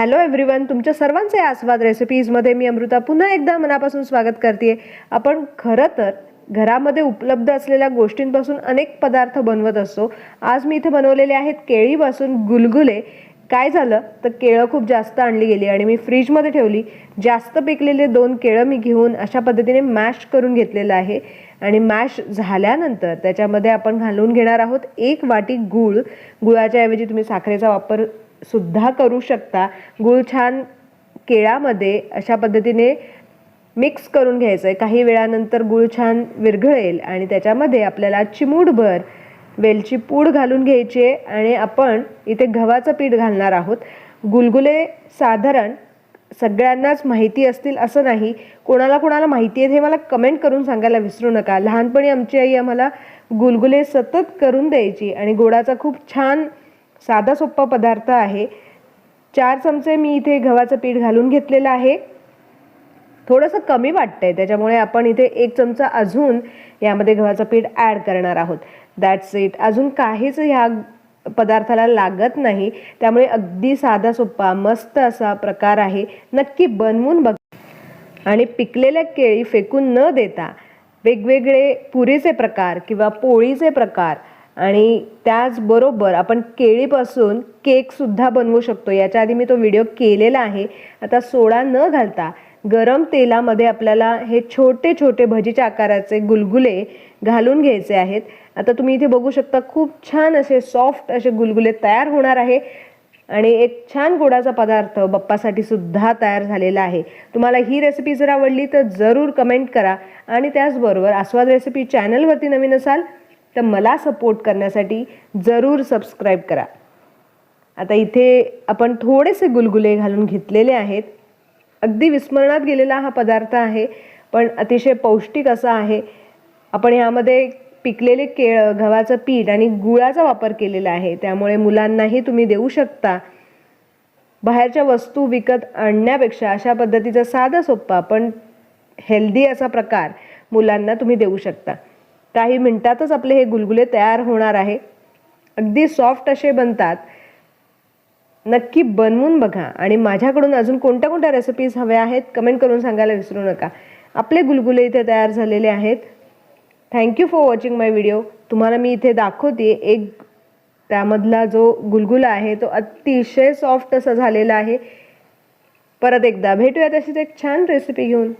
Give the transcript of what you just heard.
Hello everyone तुमच्या सर्वांचे आस्वाद रेसिपीजमध्ये मी अमृता पुन्हा एकदा मनापासून स्वागत करते आपण खरं तर घरामध्ये उपलब्ध असलेल्या गोष्टींपासून अनेक पदार्थ बनवत असतो. आज मी इथे बनवलेले आहेत केळीपासून गुलगुले. काय झालं? तर केळं खूप जास्त आणली गेली आणि मी फ्रीजमध्ये ठेवली. जास्त पिकलेले दोन केळं मी घेऊन अशा पद्धतीने मॅश करून घेतलेलं आहे. आणि मॅश झाल्यानंतर त्याच्यामध्ये आपण घालून घेणार आहोत एक वाटी गूळ. गुळाच्या ऐवजी तुम्ही साखरेचा वापर सुद्धा करू शकता. गूळ छान केळामध्ये अशा पद्धतीने मिक्स करून घ्यायचं आहे काही वेळानंतर गूळ छान विरघळेल आणि त्याच्यामध्ये आपल्याला चिमूटभर वेलची पूड घालून घ्यायची आहे आणि आपण इथे गव्हाचं पीठ घालणार आहोत. गुलगुले साधारण सगळ्यांनाच माहिती असतील असं नाही. कोणाला कोणाला माहिती आहेत हे मला कमेंट करून सांगायला विसरू नका. लहानपणी आमची आई आम्हाला गुलगुले सतत करून द्यायची आणि गोडाचा खूप छान साधा सोप्पा पदार्थ आहे. चार चमचे मी इथे गव्हाचं पीठ घालून घेतलेलं आहे. थोडंसं कमी वाटतं आहे त्याच्यामुळे आपण इथे एक चमचा अजून यामध्ये गव्हाचं पीठ ॲड करणार आहोत. दॅट्स इट अजून काहीच ह्या पदार्थाला लागत नाही. त्यामुळे अगदी साधा सोप्पा मस्त असा प्रकार आहे. नक्की बनवून बघ. आणि पिकलेल्या केळी फेकून न देता वेगवेगळे पुरीचे प्रकार किंवा पोळीचे प्रकार आणि त्याचबरोबर आपण केळीपासून केकसुद्धा बनवू शकतो. याच्या आधी मी तो व्हिडिओ केलेला आहे. आता सोडा न घालता गरम तेलामध्ये आपल्याला हे छोटे छोटे भजीच्या आकाराचे गुलगुले घालून घ्यायचे आहेत. आता तुम्ही इथे बघू शकता खूप छान असे सॉफ्ट असे गुलगुले तयार होणार आहे. आणि एक छान गोडाचा पदार्थ बाप्पासाठी सुद्धा तयार झालेला आहे. तुम्हाला ही रेसिपी जर आवडली तर जरूर कमेंट करा. आणि त्याचबरोबर आस्वाद रेसिपी चॅनलवरती नवीन असाल तर मला सपोर्ट करण्यासाठी जरूर सबस्क्राईब करा. आता इथे आपण थोडेसे गुलगुले घालून घेतलेले आहेत. अगदी विस्मरणात गेलेला हा पदार्थ आहे पण अतिशय पौष्टिक असा आहे. आपण यामध्ये पिकलेले केळं गव्हाचं पीठ आणि गुळाचा वापर केलेला आहे. त्यामुळे मुलांनाही तुम्ही देऊ शकता. बाहेरच्या वस्तू विकत आणण्यापेक्षा अशा पद्धतीचा साधा सोप्पा पण हेल्दी असा प्रकार मुलांना तुम्ही देऊ शकता. काही मिनटातच आपले हे गुलगुले तयार होणार आहे. अगदी सॉफ्ट असे बनतात. नक्की बनवून बघा. आणि माझ्याकडून अजून कोणत्या कोणत्या रेसिपीज हव्या आहेत कमेंट करून सांगायला विसरू नका. आपले गुलगुले इथे तयार झालेले आहेत. Thank you for watching my video तुम्हाला मी इथे दाखवते एक त्यामधला जो गुलगुला आहे तो अतिशय सॉफ्ट असा झालेला आहे. परत एकदा भेटूया तशीच एक छान रेसिपी घेऊन.